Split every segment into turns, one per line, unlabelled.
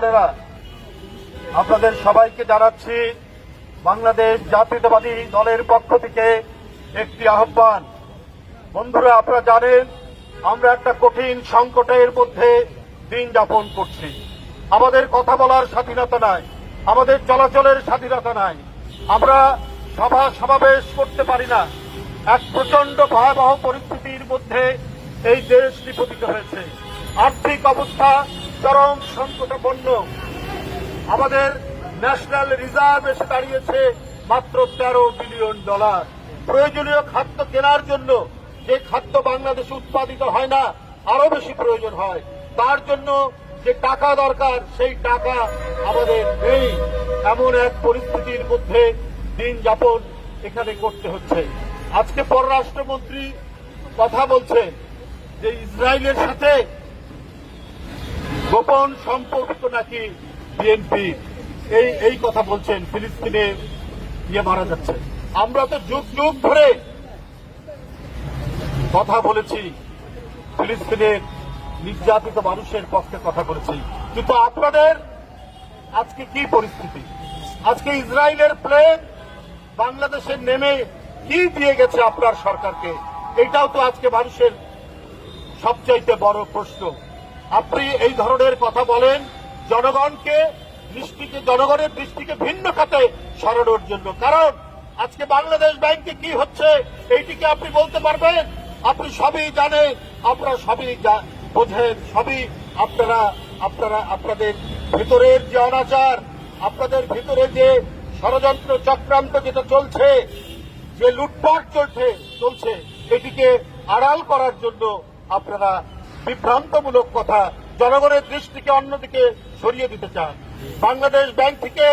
বোনেরা, আপনাদের সবাইকে জানাচ্ছি বাংলাদেশ জাতীয়তাবাদী দলের পক্ষ থেকে একটি আহ্বান। বন্ধুরা, আপনারা জানেন, আমরা একটা কঠিন সংকটের মধ্যে দিন যাপন করছি। আমাদের কথা বলার স্বাধীনতা নাই, আমাদের চলাচলের স্বাধীনতা নাই। আমরা সভা সমাবেশ করতে পারি না। এক প্রচণ্ড ভয়াবহ পরিস্থিতির মধ্যে এই দেশ নিপতিত হয়েছে। আর্থিক অবস্থা চরম সংকটাপন্ন আমাদের ন্যাশনাল রিজার্ভ এসে দাঁড়িয়েছে মাত্র তেরো বিলিয়ন ডলার। প্রয়োজনীয় খাদ্য কেনার জন্য যে খাদ্য বাংলাদেশে উৎপাদিত হয় না আরও বেশি প্রয়োজন হয়। তার জন্য যে টাকা দরকার, সেই টাকা আমাদের নেই। এমন এক পরিস্থিতির মধ্যে দিন যাপন এখানে করতে হচ্ছে। আজকে পররাষ্ট্রমন্ত্রী কথা বলছেন যে ইসরায়েলের সাথে গোপন সম্পর্ক নাকি বিএনপি এই এই কথা বলছেন ফিলিস্তিনে ইয়ে মারা যাচ্ছে। আমরা তো যুগ যুগ ধরে কথা বলেছি ফিলিস্তিনের নির্যাতিত মানুষের পক্ষে কথা বলেছি। কিন্তু আপনাদের আজকে কি পরিস্থিতি? আজকে ইসরায়েলের প্লেন বাংলাদেশে নেমে কি দিয়ে গেছে আপনার সরকারকে? এটাও তো আজকে মানুষের সবচাইতে বড় প্রশ্ন। আপনি এই ধরনের কথা বলেন, জনগণকে দৃষ্টিকে জনগণের দৃষ্টিকে ভিন্ন খাতে সরানোর জন্য। কারণ, আজকে বাংলাদেশ ব্যাংকে কি হচ্ছে এইটিকে আপনি বলতে পারবেন? আপনি সবই জানেন, আপনারা সবই বোঝেন, সবই আপনারা আপনারা, আপনাদের ভিতরের যে অনাচার, আপনাদের ভিতরে যে ষড়যন্ত্র চক্রান্ত যেটা চলছে, যে লুটপাট চলছে চলছে, এটিকে আড়াল করার জন্য আপনারা বিভ্রান্তমূলক কথা জনগণের দৃষ্টিকে অন্যদিকে সরিয়ে দিতে চান। বাংলাদেশ ব্যাংক থেকে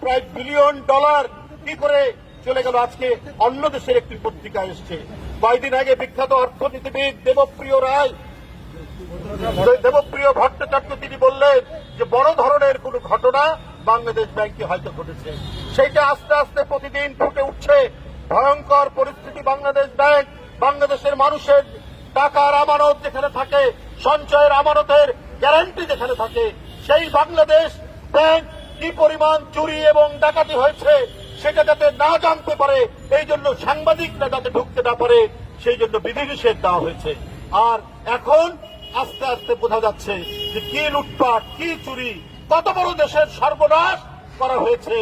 প্রায় বিলিয়ন ডলার কি করে চলে গেল আজকে অন্য দেশের একটি পত্রিকা এসছে। কয়েকদিন আগে বিখ্যাত অর্থনীতিবিদ দেবপ্রিয় রায়, দেবপ্রিয় ভট্টাচার্য তিনি বললেন যে বড় ধরনের কোন ঘটনা বাংলাদেশ ব্যাংকে হয়তো ঘটেছে। সেইটা আস্তে আস্তে প্রতিদিন ফুটে উঠছে। ভয়ঙ্কর পরিস্থিতি বাংলাদেশ ব্যাংক, বাংলাদেশের মানুষের টাকার আমানত যেখানে থাকে, সঞ্চয়ের আমানতের গ্যারান্টি যেখানে থাকে, সেই বাংলাদেশ ব্যাংক কি পরিমাণ চুরি এবং ডাকাতি হয়েছে সেটা যাতে না জানতে পারে, এই জন্য সাংবাদিকরা যাতে ঢুকতে না পারে, সেই জন্য বিধিনিষেধ দেওয়া হয়েছে। আর এখন আস্তে আস্তে বোঝা যাচ্ছে যে কি লুটপাট, কি চুরি, কত বড় দেশের সর্বনাশ করা হয়েছে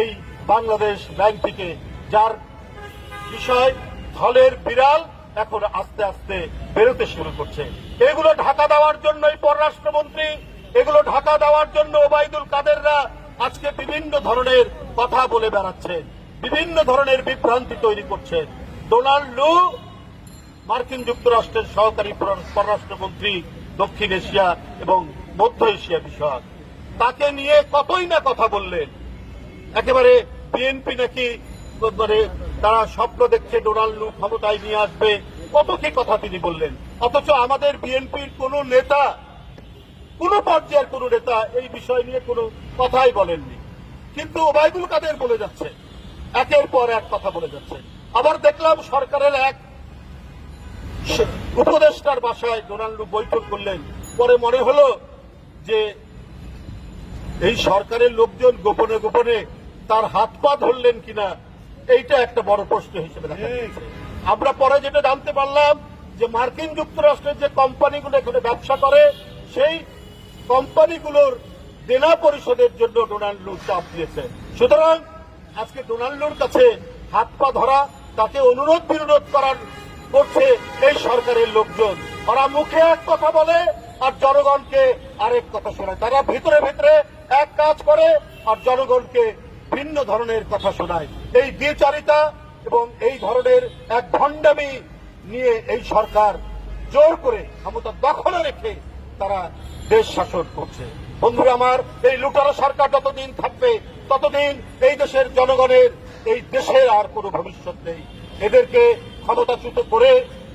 এই বাংলাদেশ ব্যাংকটিকে যার বিষয় ধলের বিড়াল এখন আস্তে আস্তে বেরোতে শুরু করছে। এগুলো ঢাকা দেওয়ার জন্যই পররাষ্ট্রমন্ত্রী, এগুলো ঢাকা দেওয়ার জন্য ওবায়দুল কাদেররা আজকে বিভিন্ন ধরনের কথা বলে বেড়াচ্ছে, বিভিন্ন ধরনের বিভ্রান্তি তৈরি করছেন ডোনাল্ড লু, মার্কিন যুক্তরাষ্ট্রের সহকারী পররাষ্ট্রমন্ত্রী, দক্ষিণ এশিয়া এবং মধ্য এশিয়া বিষয়ক। তাকে নিয়ে কতই না কথা বললেন। একেবারে বিএনপি নাকি মানে তারা স্বপ্ন দেখছে ডোনাল্ড লু ক্ষমতায় নিয়ে আসবে। কত কি কথা তিনি বললেন। অথচ আমাদের বিএনপির কোন নেতা, কোন পর্যায়ের কোন নেতা এই বিষয় নিয়ে কোনো কথাই বলেননি। কিন্তু ওবায়দুল কাদের বলে যাচ্ছে। একের পর এক কথা বলে যাচ্ছে। আবার দেখলাম সরকারের এক উপদেষ্টার বাসায় ডোনাল্ড বৈঠক করলেন। পরে মনে হলো যে এই সরকারের লোকজন গোপনে গোপনে তার হাত পা ধরলেন কিনা এইটা একটা বড় প্রশ্ন হিসেবে আমরা পরে যেটা জানতে পারলাম যে মার্কিন যুক্তরাষ্ট্রের যে কোম্পানিগুলো এখানে ব্যবসা করে সেই কোম্পানিগুলোর দেনা পরিশোধের জন্য ডোনাল্ড লু চাপ দিয়েছে। সুতরাং আজকে ডোনাল্ড লুর কাছে হাত পা ধরা তাকে অনুরোধ বিনোধ করার করছে এই সরকারের লোকজন। ওরা মুখে এক কথা বলে আর জনগণকে আরেক কথা শোনায়। তারা ভিতরে ভিতরে এক কাজ করে আর জনগণকে ভিন্ন ধরনের কথা শোনায়। এই দ্বিচারিতা এবং এই ধরনের এক ভণ্ডামি নিয়ে এই সরকার জোর করে ক্ষমতা দখলে রেখে তারা দেশ শাসন করছে। বন্ধুরা আমার, এই লুটারো সরকার যতদিন থাকবে, ততদিন এই দেশের জনগণের, এই দেশের আর কোনো ভবিষ্যৎ নেই। এদেরকে ক্ষমতাচ্যুত করে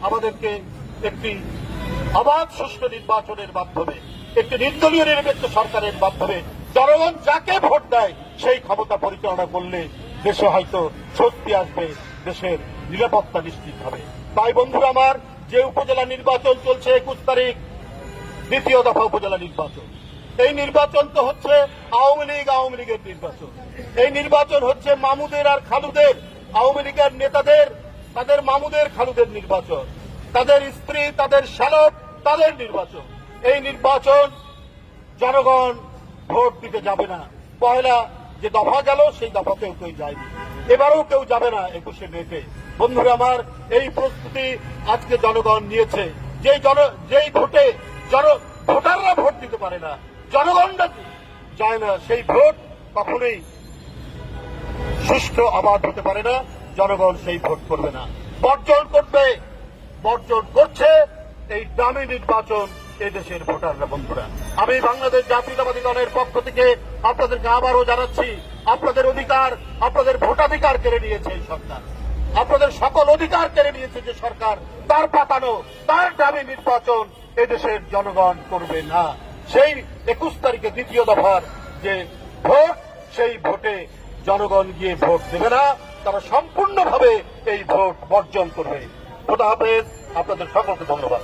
আমাদেরকে একটি অবাধ সুষ্ঠু নির্বাচনের মাধ্যমে, একটি নির্দলীয় নিরপেক্ষ সরকারের মাধ্যমে জনগণ যাকে ভোট দেয়, সেই ক্ষমতা পরিচালনা করলে দেশে হয়তো স্বস্তি আসবে, দেশের নিরাপত্তা নিশ্চিত হবে। তাই বন্ধুরা আমার, যে উপজেলা নির্বাচন চলছে একুশ তারিখ, দ্বিতীয় দফা উপজেলা নির্বাচন। এই নির্বাচন তো হচ্ছে আওয়ামী লীগ, আওয়ামী লীগের নির্বাচন। এই নির্বাচন হচ্ছে মামুদের আর খালুদের। আওয়ামী লীগের নেতাদের, তাদের মামুদের, খালুদের নির্বাচন। তাদের স্ত্রী, তাদের শ্যালক তাদের নির্বাচন। এই নির্বাচন জনগণ ভোট দিতে যাবে না। পয়লা যে দফা গেল, সেই দফাতেও কেউ যায়নি। এবারেও কেউ যাবে না একুশে মেতে। বন্ধুরা আমার, এই প্রস্তুতি আজকে জনগণ নিয়েছে। যেই জন, যেই ভোটে জন, ভোটাররা ভোট দিতে পারে না জনগণরা যায় না। সেই ভোট কখনোই সুষ্ঠু আবাদ হতে পারে না, জনগণ সেই ভোট করবে না। বর্জন করবে, বর্জন করছে এই দামি নির্বাচন এই দেশের ভোটাররা, বন্ধুরা। আমি বাংলাদেশ জাতীয়তাবাদী দলের পক্ষ থেকে আপনাদেরকে আবারও জানাচ্ছি, আপনাদের অধিকার, আপনাদের ভোটাধিকার কেড়ে নিয়েছে এই সরকার। আপনাদের সকল অধিকার কেড়ে নিয়েছে যে সরকার, তার পাতানো, তার দামি নির্বাচন এদেশের জনগণ করবে না। সেই একুশ তারিখে দ্বিতীয় দফার যে ভোট, সেই ভোটে জনগণ গিয়ে ভোট দেবে না, তারা সম্পূর্ণভাবে এই ভোট বর্জন করবে। খোদা হাফেজ, আপনাদের সকলকে ধন্যবাদ।